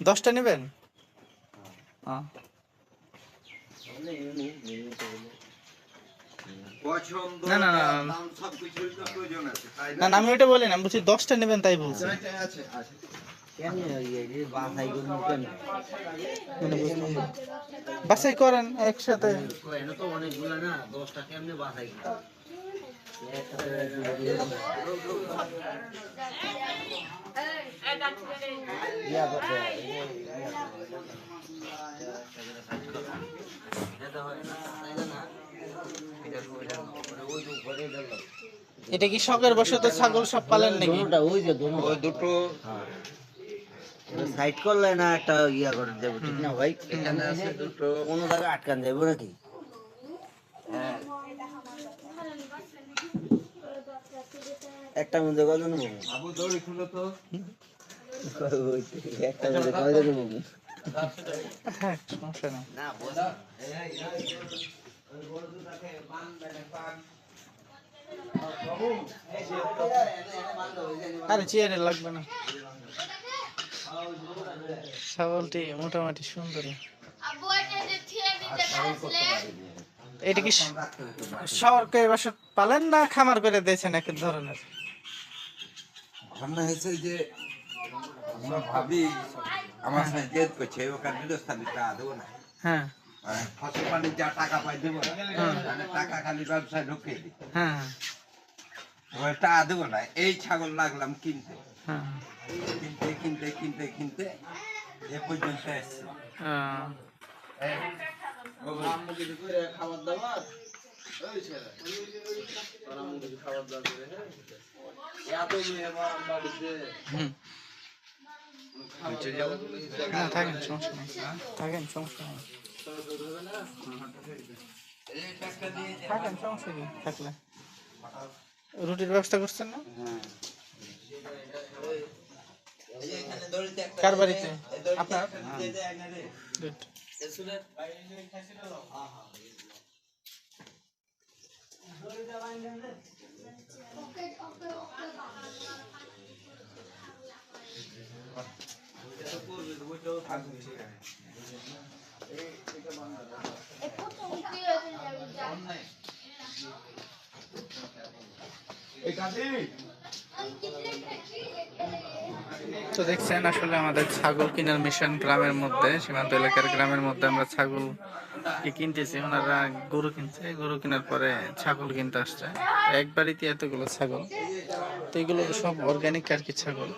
দশটা নেবেন। না, না, না, আমি ওটা বলি না বলছি দশটা নেবেন তাই বলছি। আছে মানে বুঝলাম না। বাছাই করেন একসাথে। এটা কি শখের বসে তো ছাগল সব পালেন নাকি? ওই যে ওই দুটো। সাইড করলে না একটা ইয়া করে দেবো ঠিক না ভাই? এখানে আছে দুটো। কোনো জায়গায় আটকান যাব নাকি? একটা মধ্যে কজন খুলো তো। একটা মধ্যে হ্যাঁ সমস্যা আরে চেয়ারে লাগবে না। ছাগলটি মোটামুটি সুন্দর। এটা কি শহরকে বাসা পালেন না খামার করে দিয়েছেন এক ধরনের? ঘটনা হয়েছে যে আমরা ভাবি আমার সাথে জেদ করছে ওখানে দিতে দেবো না হ্যাঁ। ফসল পানি যা টাকা পাই দেবো না। মানে টাকা খালি ব্যবসায় ঢুকিয়ে দিই। হ্যাঁ। ওই টাকা দেবো না এই ছাগল লাগলাম কিনতে। হ্যাঁ। কিনতে কিনতে কিনতে কিনতে এ পর্যন্ত এসছে আহ, হুম না থাকেন সমস্যা নেই থাকেন সমস্যা নেই থাকেন সমস্যা কি থাকলে রুটির ব্যবস্থা করছেন না? কার বাড়িতে? আপনার? এই Good. তো দেখছেন আসলে আমাদের ছাগল কেনার মিশন গ্রামের মধ্যে, সীমান্ত এলাকার গ্রামের মধ্যে আমরা ছাগল কিনতেছি। ওনারা গরু কিনছে, গরু কেনার পরে ছাগল কিনতে আসছে। একবারই এতগুলো ছাগল। তো এগুলো সব অর্গ্যানিক আর কি ছাগল।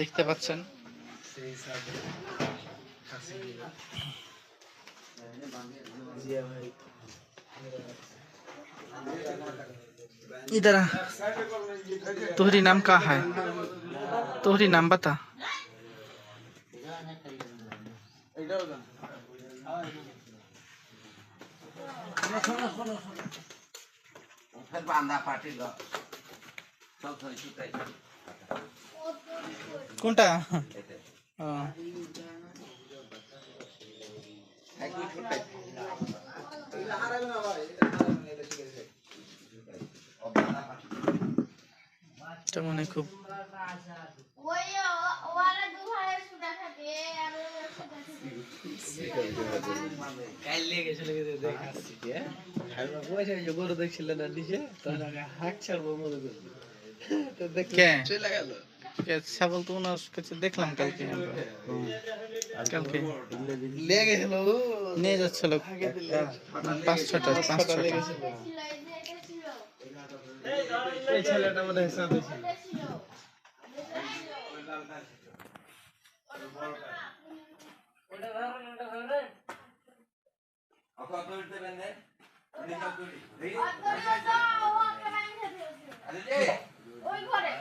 দেখতে পাচ্ছেন इधर आ तोहरी नाम का है तोहरी नाम बता ফের বান্ধা পাটি দাও সব সব ছুটাই কোনটা? মনে খুব হ্যাঁ? আমি পয়সা যে গরু দেখছিল না, নিচে? তখন আমি হাঁক ছাড়বো, মনে করব কে? চলে ছাগল তো ওনার কাছে দেখলাম কালকে। আমরা। কালকে। লেগে নিয়ে যাচ্ছিল। পাঁচ ছটা পাঁচ ছটা এই ছেলেটা মনে হয় সাথে ছিল অকল দড়িতে বেঁধে নিকাল দড়ি এই আরে যে ওই ঘরে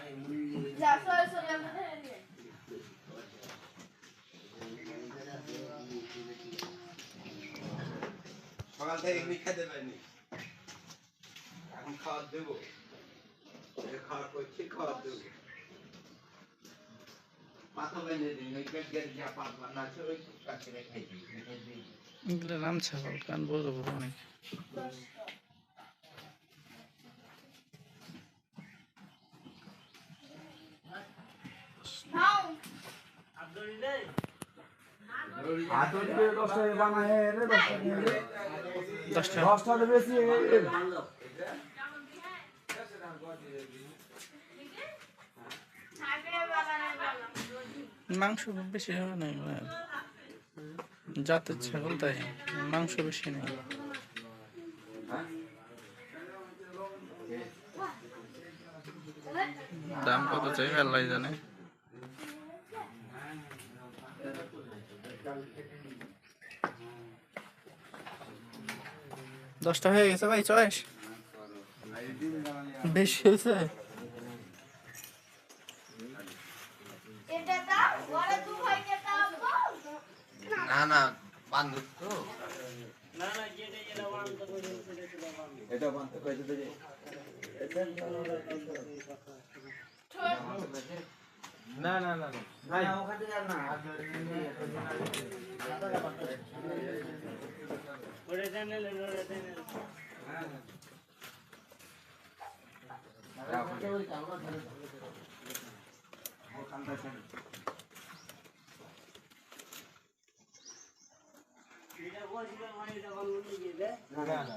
যা সরে সরে আমাদের নিয়ে থেকে এমনি খেতে পারিনি। খাওয়ার দেবো। এই খাওয়ার করছি খাওয়ার দেবো? রাম ছাগল কান বড় অনেক। নাও দশটা আগে বাগানে গেলাম মাংস খুব বেশি হবে না জাতের ছাগল তাই মাংস বেশি নেই দাম কত চাই আল্লাহ জানে। দশটা হয়ে গেছে ভাই চয়েস বেশি হয়েছে? এটা দাও বড় দু ভাইকে দাও না না না না ওখানে না ওরে চ্যানেল ওরে চ্যানেল হ্যাঁ এটা বলছিল মানে এটা বলব না না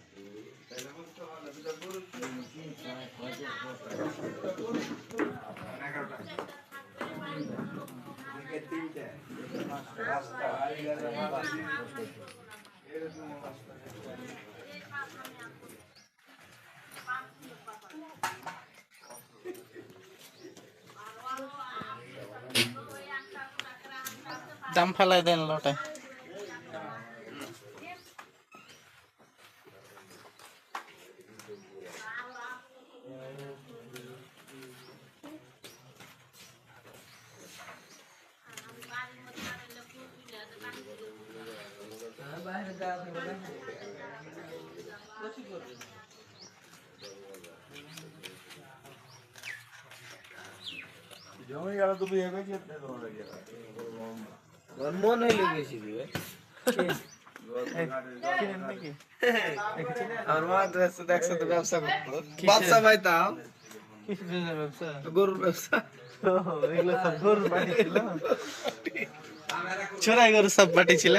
দাম ফেলাই দেন লটে মন হইলে বেশি দিবে আমার মা তো একসাথে একসাথে ব্যবসা করতো বাচ্চা পাইতাম গরুর ব্যবসা এগুলো সব গরুর বাড়ি ছিল চোরাই গরু সব বাটি ছিল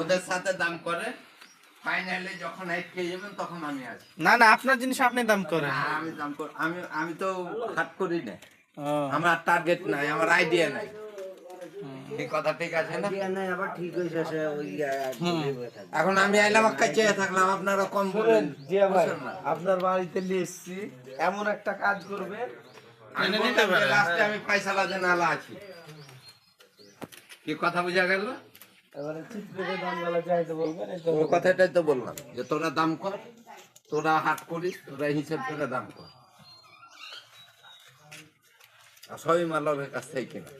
ওদের সাথে দাম করে ফাইনালি যখন আটকে যাবেন তখন আমি আসি না না আপনার জিনিস আপনি দাম করেন। আমি দাম কর আমি আমি তো হাট করি না। আমার টার্গেট নাই আমার আইডিয়া নাই। এই কথা ঠিক আছে না? আবার ঠিক হয়েছে ওই এখন আমি আইলাম চেয়ে থাকলাম আপনারা কম বললেন জিয়া ভাই আপনার বাড়িতে নিয়ে এসছি এমন একটা কাজ করবে আমি এনে বললাম নিতে যে পারেন। লাস্টে আমি পয়সা জানালা আছি। কি কথা বোঝা গেল? কথাটাই তো বললাম যে তোরা দাম কর তোরা হাট করিস তোরা হিসেব করে দাম কর। আর সবই মালবের কাছ থেকে কিনা।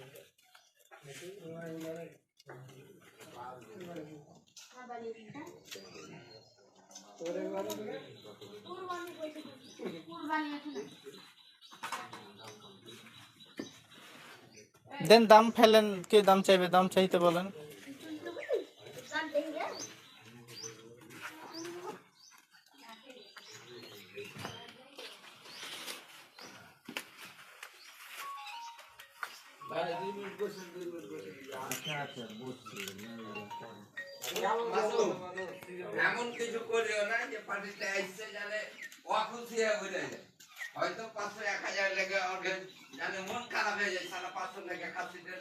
দেন দাম ফেলেন কে দাম চাইবে দাম চাইতে বলেন। এমন কিছু করিও না যে পার্টিটা আসছে জানে অখুশি হয়ে যায়। হয়তো পাঁচশো এক হাজার লেগে জানে মন খারাপ হয়ে যায়, সারা পাঁচশো লেগে খাসিটা